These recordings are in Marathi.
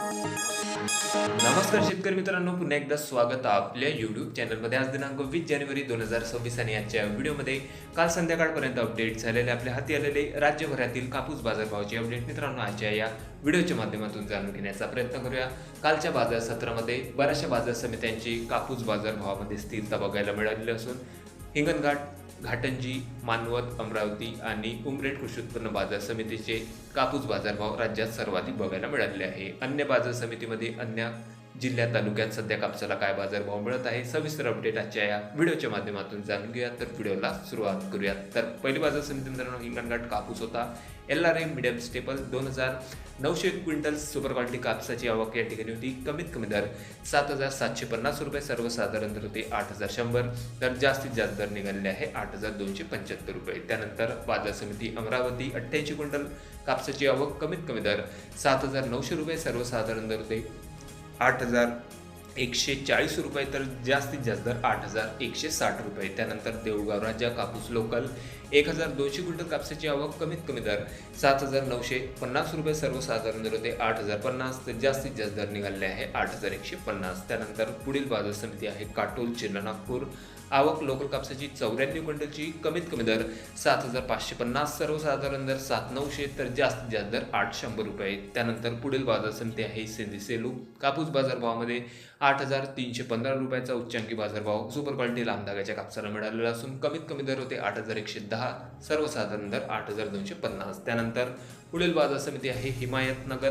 नमस्कार शेतकरी मित्रांनो पुन्हा एकदा स्वागत आपल्या युट्यूब चॅनलमध्ये आज दिनांक वीस जानेवारी दोन हजार सव्वीस आणि आजच्या व्हिडिओमध्ये काल संध्याकाळपर्यंत अपडेट झालेले आपल्या हाती आलेले राज्यभरातील कापूस बाजारभावाचे अपडेट मित्रांनो आजच्या या व्हिडिओच्या माध्यमातून जाणून घेण्याचा प्रयत्न करूया. कालच्या बाजार सत्रामध्ये बऱ्याचशा बाजार समित्यांची कापूस बाजारभावामध्ये स्थिरता बघायला मिळालेली असून हिंगणघाट घाटंजी मानवत अमरावती आणि उमरेड कृषी उत्पन्न बाजार समितीचे कापूस बाजारभाव राज्यात सर्वाधिक बघायला मिळाले आहे. अन्य बाजार समितीमध्ये अन्य जिल्ह्यात तालुक्यात सध्या कापसाला काय बाजारभाव मिळत आहे सविस्तर अपडेट आजच्या या व्हिडिओच्या माध्यमातून जाणून घेऊया तर व्हिडिओला सुरुवात करूयात. तर पहिली बाजार समिती मित्रांनो हिंगणघाट कापूस होता. L R M medium staple दोन हजार नऊशे क्विंटल सुपर क्वालिटी कापसाची आवक या ठिकाणी होती. कमीत कमी दर सात हजार सातशे पन्नास रुपये सर्वसाधारण दर होते आठ हजार शंभर. तर जास्तीत जास्त दर निघालेले आहे आठ हजार दोनशे पंच्याहत्तर रुपये. त्यानंतर बाजार समिती अमरावती अठ्ठ्याऐंशी क्विंटल कापसाची आवक कमीत कमी दर सात हजार नऊशे रुपये सर्वसाधारण दर होते आठ हजार एकशे चाळीस रुपये तर जास्तीत जास्त दर आठ हजार एकशे साठ रुपये. त्यानंतर देऊळगाव राजा कापूस लोकल एक हजार दोनशे क्विंटल कापसाची आवक कमीत कमी दर सात हजार नऊशे पन्नास रुपये सर्वसाधारण दर होते आठ हजार पन्नास तर जास्तीत जास्त दर निघाले आहे आठ हजार एकशे पन्नास. त्यानंतर पुढील बाजार समिती आहे काटोल जिल्हा नागपूर. आवक लोकल कापसाची चौऱ्याण्णव क्विंटलची कमीत कमी दर सात हजार पाचशे पन्नास सर्वसाधारण दर सात नऊशे तर जास्तीत जास्त दर आठ शंभर रुपये. त्यानंतर पुढील बाजार समिती आहे सिंधी सेलू कापूस बाजारभावामध्ये आठ हजार तीनशे पंधरा रुपयाचा उच्चांकी बाजारभाव. सुपर क्वालिटी लांब धाग्याच्या कापसाला मिळालेला असून कमीत कमी दर होते आठ हजार एकशे दहा सर्वसाधारण दर आठ हजार दोनशे पन्नास. त्यानंतर पुढील बाजार समिती आहे हिमायतनगर.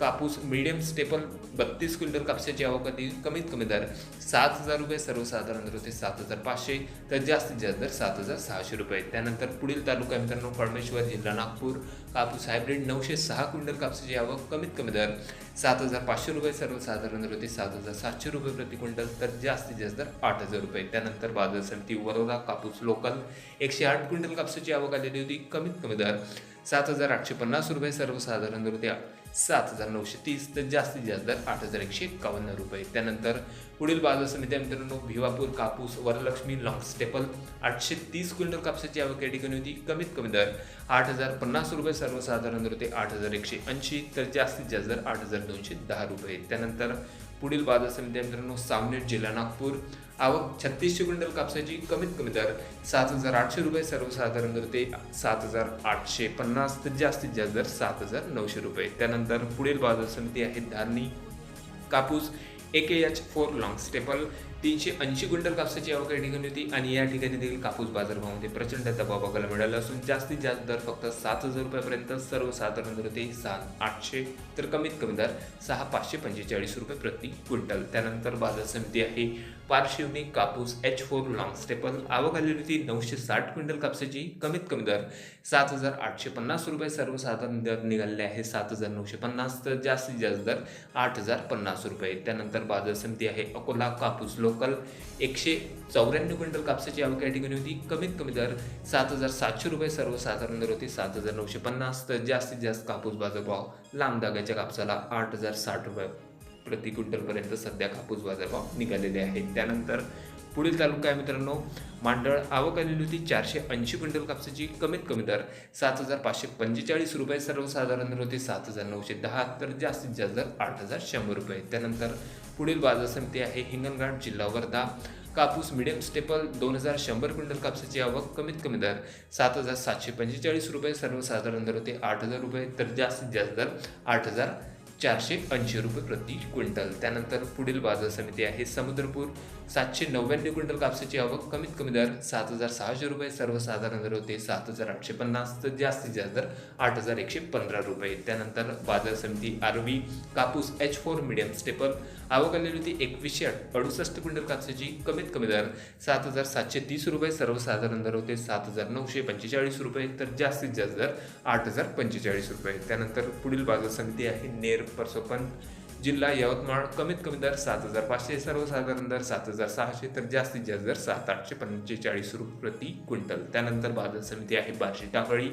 कापूस मीडियम स्टेपल बत्तीस क्विंटल कापसाची आवक आधी कमीत कमी दर सात हजार रुपये सर्वसाधारण दर होते सात हजार पाचशे तर जास्तीत जास्त दर सात हजार सहाशे रुपये. त्यानंतर पुढील तालुका मित्रांनो परमेश्वर जिल्हा नागपूर कापूस हायब्रिड नऊशे सहा क्विंटल कापसाची आवक कमीत कमी दर सात हजार पाचशे रुपये सर्वसाधारण दर होते सात हजार सातशे रुपये प्रति क्विंटल तर जास्तीत जास्त दर आठ हजार रुपये. त्यानंतर बाजार समिती वरोदा कापूस लोकल एकशे आठ क्विंटल कापसाची आवक आलेली होती कमीत कमी दर सात हजार आठशे पन्नास रुपये सर्वसाधारण दर होते सात हजार नऊशे तीस तर जास्तीत जास्त दर आठ हजार एकशे एकावन्न रुपये. त्यानंतर पुढील बाजार समित्या मित्रांनो भिवापूर कापूस वरलक्ष्मी लॉंग स्टेपल आठशे तीस क्विंटल कापसाची आवक या ठिकाणी होती. कमीत कमी दर आठ हजार पन्नास रुपये सर्वसाधारण दर होते आठ हजार एकशे ऐंशी तर जास्तीत जास्त दर आठ हजार दोनशे दहा रुपये. त्यानंतर पुढील बाजार समित्या मित्रांनो सावनेर जिल्हा नागपूर. आवक छत्तीसशे क्विंटल कापसाची कमीत कमी दर सात हजार आठशे रुपये सर्वसाधारण दर ते सात हजार आठशे पन्नास तर जास्तीत जास्त दर सात हजार नऊशे रुपये. त्यानंतर पुढील बाजार समिती आहे धारणी कापूस. A K H four long staple तीनशे ऐंशी क्विंटल कापसाची आवक या ठिकाणी होती आणि या ठिकाणी देखील कापूस बाजारभावामध्ये प्रचंड दबाव बघायला मिळाला असून जास्तीत जास्त दर फक्त सात हजार रुपयापर्यंत सर्वसाधारण दर होते. सहा आठशे तर कमीत कमी दर सहा पाचशे पंचेचाळीस रुपये प्रति क्विंटल त्यानंतर बाजार समिती आहे. पारशिवनी कापूस एच फोर लॉंग स्टेपल आवक आलेली होती नऊशे साठ क्विंटल कापसाची. कमीत कमी दर सात हजार आठशे पन्नास रुपये सर्वसाधारण दर निघालेले आहे. सात हजार नऊशे पन्नास तर जास्तीत जास्त दर आठ हजार पन्नास रुपये. त्यानंतर बाजार समिती आहे. अकोला कापूस लोकल एकशे चौऱ्याण्णव क्विंटल कापसाची आवक या ठिकाणी होती. कमीत कमी दर सात हजार सातशे रुपये सर्वसाधारण दर होती सात हजार नऊशे पन्नास. तर जास्तीत जास्त कापूस बाजारभाव लांब धाग्याच्या कापसाला आठ हजार साठ रुपये प्रति क्विंटलपर्यंत सध्या कापूस बाजारभाव निघालेले आहेत. त्यानंतर पुढील तालुका आहे मित्रांनो मांडळ. आवक आलेली होती चारशे ऐंशी क्विंटल कापसाची कमीत कमी दर सात हजार पाचशे पंचेचाळीस रुपये सर्वसाधारण दर होते सात हजार नऊशे दहा तर जास्तीत जास्त दर आठ हजार शंभर रुपये. त्यानंतर पुढील बाजार समिती आहे हिंगणघाट जिल्हा वर्धा. कापूस मिडियम स्टेपल दोन हजार शंभर क्विंटल कापसाची आवक कमीत कमी दर सात हजार सातशे पंचेचाळीस रुपये सर्वसाधारण दर होते आठ हजार रुपये तर जास्तीत जास्त दर आठ हजार चारशे ऐंशी रुपये प्रति क्विंटल. त्यानंतर पुढील बाजार समिती आहे समुद्रपूर. सातशे नव्याण्णव क्विंटल कापसाची आवक कमीत कमी दर सात हजार सहाशे रुपये सर्वसाधारण दर होते सात हजार आठशे पन्नास तर जास्तीत जास्त दर आठ हजार एकशे पंधरा रुपये. त्यानंतर बाजार समिती आरवी कापूस एच फोर मिडियम स्टेपल आवक आलेली होती एकवीसशे अडुसष्ट क्विंटल कापसाची कमीत कमी दर सात हजार सातशे तीस रुपये सर्वसाधारण दर होते सात हजार नऊशे पंचेचाळीस रुपये तर जास्तीत जास्त दर आठ हजार पंचेचाळीस रुपये. त्यानंतर पुढील बाजार समिती आहे नेर परसोपन जिल्हा यवतमाळ कमीत कमी दर सात हजार पाचशे सर्वसाधारण दर सात हजार सहाशे तर जास्तीत जास्त दर सात आठशे पंचेचाळीस रुपये प्रति क्विंटल. त्यानंतर बाजार समिती आहे बार्शी टाकळी.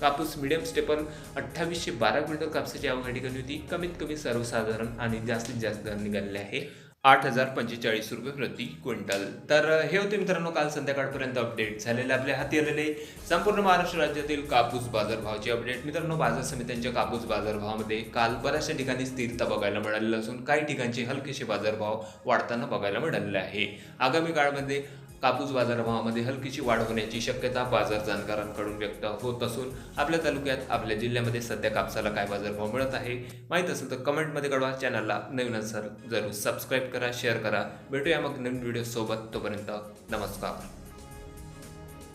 कापूस मिडियम स्टेपल अठ्ठावीसशे बारा क्विंटल कापसाची आवक ठिकाणी होती. कमीत कमी सर्वसाधारण आणि जास्तीत जास्त दर निघालेले आहे आठ हजार पंचेचाळीस रुपये प्रति क्विंटल. तर हे होते मित्रांनो काल संध्याकाळपर्यंत अपडेट झालेले आपल्या हाती आलेले संपूर्ण महाराष्ट्र राज्यातील कापूस बाजारभावाचे अपडेट मित्रांनो बाजार समित्यांच्या कापूस बाजारभावामध्ये काल बऱ्याचशा ठिकाणी स्थिरता बघायला मिळालेली असून काही ठिकाणचे हलकेसे बाजारभाव वाढताना बघायला मिळालेले आहे. आगामी काळामध्ये कापूस बाजारभावामध्ये हलकीची वाढ होण्याची शक्यता बाजार जाणकारांकडून व्यक्त होत असून आपल्या तालुक्यात आपल्या जिल्ह्यामध्ये सध्या कापसाला काय बाजारभाव मिळत आहे माहीत असेल तर कमेंटमध्ये कळवा. चॅनलला नवीन असेल जरूर सबस्क्राईब करा शेअर करा. भेटूया मग नवीन व्हिडिओसोबत तोपर्यंत नमस्कार.